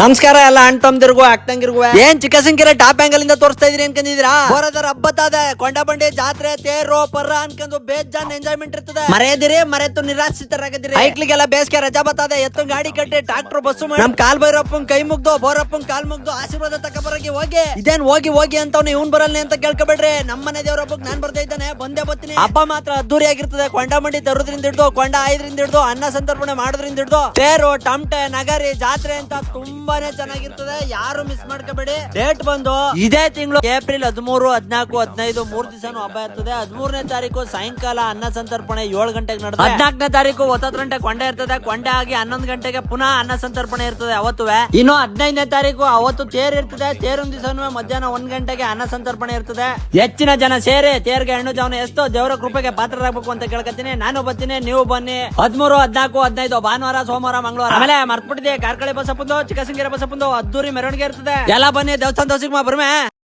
ನಮಸ್ಕಾರ ಎಲ್ಲ ಅಣ್ಣ ತಮ್ದಿರ್ಗು ಅಕ್ಕಂಗಿರ್ಗು ಏನ್ ಸಂಖ್ಯೆ ಟಾಪ್ ಆಂಗಲ್ ಇಂದ ತೋರಿಸ್ತಾ ಇದೀರಿ ಅನ್ಕೊಂಡಿದೀರಾ ಹೋರದರ ಹಬ್ಬತ್ತಾದ ಕೊಂಡ ಬಂಡಿ ಜಾತ್ರೆ ತೇರು ಪರ್ರ ಅನ್ಕೊಂಡು ಬೇಜಾನ್ ಎಂಜಾಯ್ಮೆಂಟ್ ಇರ್ತದೆ. ಮರೆಯದಿರಿ ಮರೆತು ನಿರಾಶ್ರಿತರಾಗದಿರಿ. ಐಕ್ಲಿಗೆಲ್ಲ ಬೇಸಿಗೆ ರಜಾ ಬತ್ತದೆ ಎತ್ತು ಗಾಡಿ ಕಟ್ಟಿ ಟ್ರಾಕ್ಟರ್ ಬಸ್ಸು ನಮ್ ಕಾಲ್ ಭೈರಪ್ಪನ್ ಕೈ ಮುಗ್ದು ಬೋರಪ್ಪನ್ ಕಾಲ್ ಮುಗ್ದು ಆಶೀರ್ವಾದ ತಕಬರಗಿ ಹೋಗಿ. ಇದೇನ್ ಹೋಗಿ ಹೋಗಿ ಅಂತ ಇವ್ನ್ ಬರಲ್ಲ ಅಂತ ಕೇಳ್ಕೊಬೇಡ್ರಿ. ನಮ್ಮ ಮನೆ ದೇವ್ರ ಹಬ್ಬಕ್ ನಾನ್ ಬರ್ತಾ ಇದ್ದಾನೆ ಬಂದೇ ಬರ್ತೀನಿ. ಹಬ್ಬ ಮಾತ್ರ ಅದ್ದೂರಿ ಆಗಿರ್ತದೆ. ಕೊಂಡ ಮಂಡಿ ತರೋದ್ರಿಂದ ಹಿಡ್ದು ಕೊಂಡ ಆಯ್ದ್ರಿಂದ ಹಿಡ್ದು ಅನ್ನ ಸಂತರ್ಪಣೆ ಮಾಡೋದ್ರಿಂದ ಹಿಡ್ದು. ತೇರು ಟಮಟೆ ನಗರಿ ಜಾತ್ರೆ ಅಂತ ತುಂಬಾನೇ ಚೆನ್ನಾಗಿರ್ತದೆ. ಯಾರು ಮಿಸ್ ಮಾಡ್ಕೋಬೇಡಿ. ಡೇಟ್ ಬಂದು ಇದೇ ತಿಂಗಳು ಏಪ್ರಿಲ್ ಹದಿಮೂರು, ಹದಿನಾಲ್ಕು, ಹದಿನೈದು, ಮೂರ್ ದಿವಸನು ಹಬ್ಬ ಇರ್ತದೆ. ಹದಿಮೂರನೇ ತಾರೀಕು ಸಾಯಂಕಾಲ ಅನ್ನ ಸಂತರ್ಪಣೆ ಏಳು ಗಂಟೆಗೆ ನಡೆದ ಹದಿನಾಲ್ಕನೇ ತಾರೀಕು ಒಂಬತ್ತು ಗಂಟೆ ಕೊಂಡೆ ಇರ್ತದೆ. ಕೊಂಡೆ ಆಗಿ ಹನ್ನೊಂದು ಗಂಟೆಗೆ ಪುನಃ ಅನ್ನ ಸಂತರ್ಪಣೆ ಇರ್ತದೆ ಅವತ್ತು ಇನ್ನು ಹದಿನೈದನೇ ತಾರೀಕು ಅವತ್ತು ತೇರ್ ಇರ್ತದೆ. ತೇರೊಂದ್ ದಿವಸನು ಮಧ್ಯಾಹ್ನ ಒಂದ್ ಗಂಟೆಗೆ ಅನ್ನ ಸಂತರ್ಪಣೆ ಇರ್ತದೆ. ಹೆಚ್ಚಿನ ಜನ ಸೇರಿ ತೇರ್ಗೆ ಹೆಣ್ಣು ಜಾವನ ಎಷ್ಟೋ ದೇವರ ಕೃಪೆಗೆ ಪಾತ್ರರಾಗಬೇಕು ಅಂತ ಕೇಳ್ಕತ್ತೀನಿ. ನಾನು ಬರ್ತೀನಿ, ನೀವು ಬನ್ನಿ. ಹದಿಮೂರು, ಹದಿನಾಲ್ಕು, ಹದಿನೈದು, ಭಾನುವಾರ, ಸೋಮವಾರ, ಮಂಗಳವಾರ. ಆಮೇಲೆ ಮರ್ತ್ಬಿಟ್ಟಿದೆ ಕಾರ್ಕಳಿ ಬಸಪ್ಪಂದು ಚಿಕ್ಕಸಂಗಿರ ಬಸಪ್ಪಂದು ಅದ್ದೂರಿ ಮೆರವಣಿಗೆ ಇರ್ತದೆ. ಎಲ್ಲ ಬನ್ನಿ ದೇವಸ್ಥಾನ ದೋಸಿಗೆ ಬರ್ಮೆ.